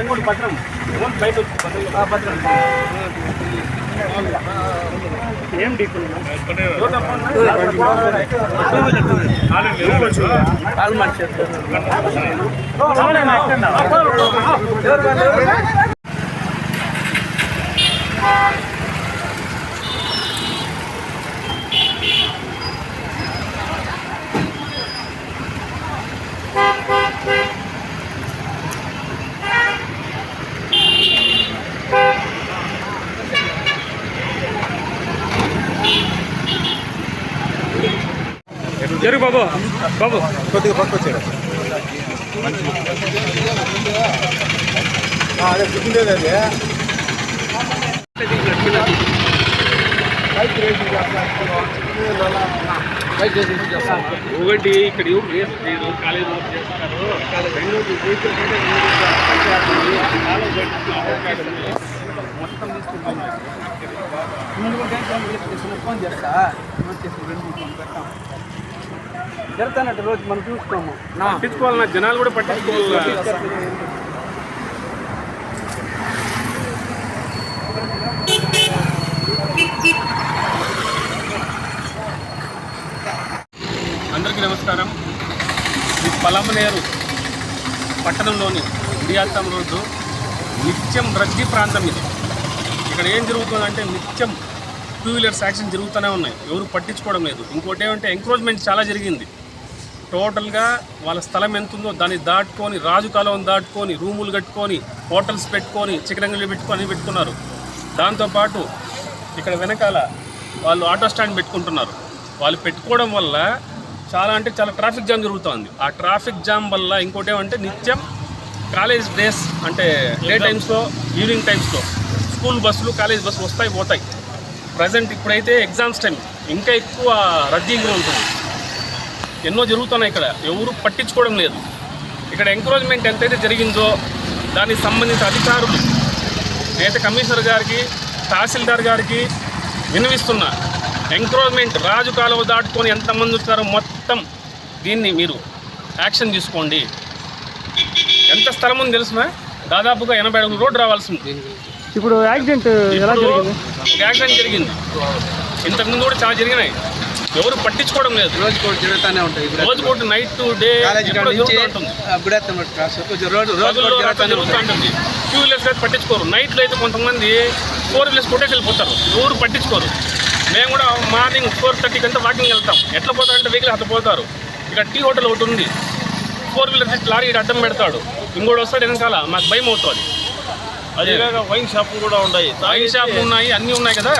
ఇంకోటి పత్రం బయట పత్రం ఏం డీకుల్ జరుగు బాబు బాబు కొద్దిగా పక్క వచ్చాడు అదే గుర్తుండేది అది ఒకటి ఇక్కడ లేదు కాలేజ్ చేస్తారు మొత్తం తీసుకుంటాం ఫోన్ చేస్తా జరుగుతానంటే రోజు మనం చూసుకోము పట్టించుకోవాలన్నా జనాలు కూడా పట్టించుకోవాలి అందరికీ నమస్కారం. ఈ పలమనేరు పట్టణంలోని బియాత్తం రోడ్డు నిత్యం రద్దీ ప్రాంతం ఇది. ఇక్కడ ఏం జరుగుతుందంటే నిత్యం టూ వీలర్స్ యాక్సిడెంట్ జరుగుతూనే ఉన్నాయి. ఎవరు పట్టించుకోవడం లేదు. ఇంకోటి ఏమంటే ఎంక్రోచ్మెంట్ చాలా జరిగింది. టోటల్గా వాళ్ళ స్థలం ఎంత ఉందో దాన్ని దాటుకొని రాజు కాలం దాటుకొని రూములు కట్టుకొని హోటల్స్ పెట్టుకొని చికెన్ అంగళ్ళు పెట్టుకొని పెట్టుకున్నారు. దాంతోపాటు ఇక్కడ వెనకాల వాళ్ళు ఆటో స్టాండ్ పెట్టుకుంటున్నారు. వాళ్ళు పెట్టుకోవడం వల్ల చాలా అంటే చాలా ట్రాఫిక్ జామ్ జరుగుతుంది. ఆ ట్రాఫిక్ జామ్ వల్ల ఇంకోటి ఏమంటే నిత్యం కాలేజ్ డేస్ అంటే డే టైమ్స్లో ఈవినింగ్ టైమ్స్లో స్కూల్ బస్సులు కాలేజ్ బస్సులు వస్తాయి పోతాయి. ప్రజెంట్ ఇప్పుడైతే ఎగ్జామ్స్ టైం ఇంకా ఎక్కువ రద్దీగా ఉంటుంది. ఎన్నో జరుగుతున్నాయి ఇక్కడ. ఎవరు పట్టించుకోవడం లేదు. ఇక్కడ ఎంకరేజ్మెంట్ ఎంతైతే జరిగిందో దానికి సంబంధించిన అధికారులు నేత కమిషనర్ గారికి తహసీల్దార్ గారికి వినవిస్తున్నా ఎంకరేజ్మెంట్ రాజు కాలువ దాటుకొని ఎంతమంది వచ్చారో మొత్తం దీన్ని మీరు యాక్షన్ తీసుకోండి. ఎంత స్థలం ఉంది తెలుసునా? దాదాపుగా ఎనభై అడుగులు రోడ్డు రావాల్సి ఉంది ఇప్పుడు యాక్సిడెంట్ ఎలా జరిగింది? ఒక యాక్సిడెంట్ జరిగింది. ఇంతకుముందు కూడా చాలా జరిగినాయి. ఎవరు పట్టించుకోవడం లేదు. రోజు కూడా జరుగుతూనే ఉంటాయి. రోజు కూడా నైట్ టు డే ఉంటుంది. టూ వీలర్స్ అయితే పట్టించుకోరు. నైట్లో అయితే కొంతమంది ఫోర్ వీలర్స్ కొట్టేసి వెళ్ళిపోతారు. ఎవరు పట్టించుకోరు. మేము కూడా మార్నింగ్ ఫోర్ థర్టీకి అంతా వాకింగ్ వెళ్తాం. ఎట్లా పోతారంటే వెహికల్ అట్లా పోతారు. ఇక్కడ టీ హోటల్ ఒకటి ఉంది. ఫోర్ వీలర్స్ ఇట్లా లారీ అడ్డం పెడతాడు. ఇంకోటి వస్తాడు వెనకాల మాకు భయం అవుతుంది. అది వైన్ షాప్ కూడా ఉన్నాయి. వైన్ షాప్ ఉన్నాయి అన్ని ఉన్నాయి కదా.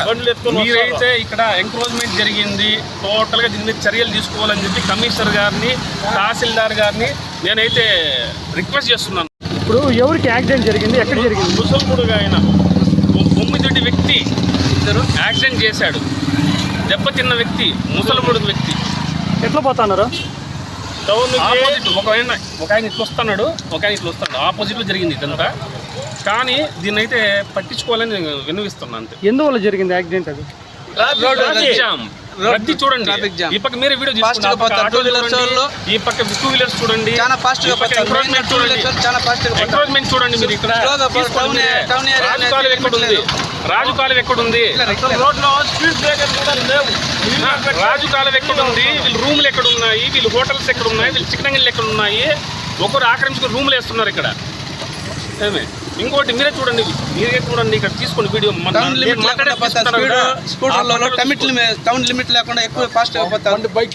మీరైతే ఇక్కడ ఎంక్రోచ్మెంట్ జరిగింది. టోటల్గా దీని మీద చర్యలు తీసుకోవాలని చెప్పి కమిషనర్ గారిని తహసీల్దార్ గారిని నేనైతే రిక్వెస్ట్ చేస్తున్నాను. ఇప్పుడు ఎవరికి యాక్సిడెంట్ జరిగింది? ఎక్కడ జరిగింది? ముసల్పుడుగా వ్యక్తి ఇద్దరు యాక్సిడెంట్ చేశాడు. దెబ్బతిన్న వ్యక్తి ముసలముడు వ్యక్తి. ఎట్లా పోతున్నారు ఆపోజిట్. ఒక ఆయన ఒక ఆయన ఇట్లా వస్తున్నాడు ఒక ఆయన ఇట్లా వస్తాడు ఆపోజిట్లో జరిగింది ఇదంతా. కానీ దీన్ని అయితే పట్టించుకోవాలని నేను విన్నవిస్తున్నాను అంతే. ఎందువల్ల జరిగింది యాక్సిడెంట్ అది? రోడ్డు ట్రాఫిక్ జామ్ రద్దీ చూడండి. ఈ పక్క మీరే వీడియో ఈ టూ వీలర్స్ చూడండి. చాలా ఫాస్ట్గా చూడండి. చాలా ఫాస్ట్గా చూడండి మీరు ఇక్కడ. ఎక్కడ ఉంది రాజు కాలువ ఎక్కడ ఉంది రోడ్లో స్పీడ్ బ్రేకర్ కూడా లేవు. రాజు కాలువ ఎక్కడ ఉంది వీళ్ళు రూములు ఎక్కడ ఉన్నాయి వీళ్ళు హోటల్స్ ఎక్కడ ఉన్నాయి వీళ్ళు చికెన్ అంగళ్ళు ఎక్కడ ఉన్నాయి ఒకరు ఆక్రమించుకుని రూములు వేస్తున్నారు ఇక్కడ. ఏమే? ఇంకోటి మీరే చూడండి మీరే చూడండి ఇక్కడ తీసుకోండి వీడియో టౌన్ లిమిట్ లేకుండా ఎక్కువ ఫాస్ట్గా పోతారు. బైక్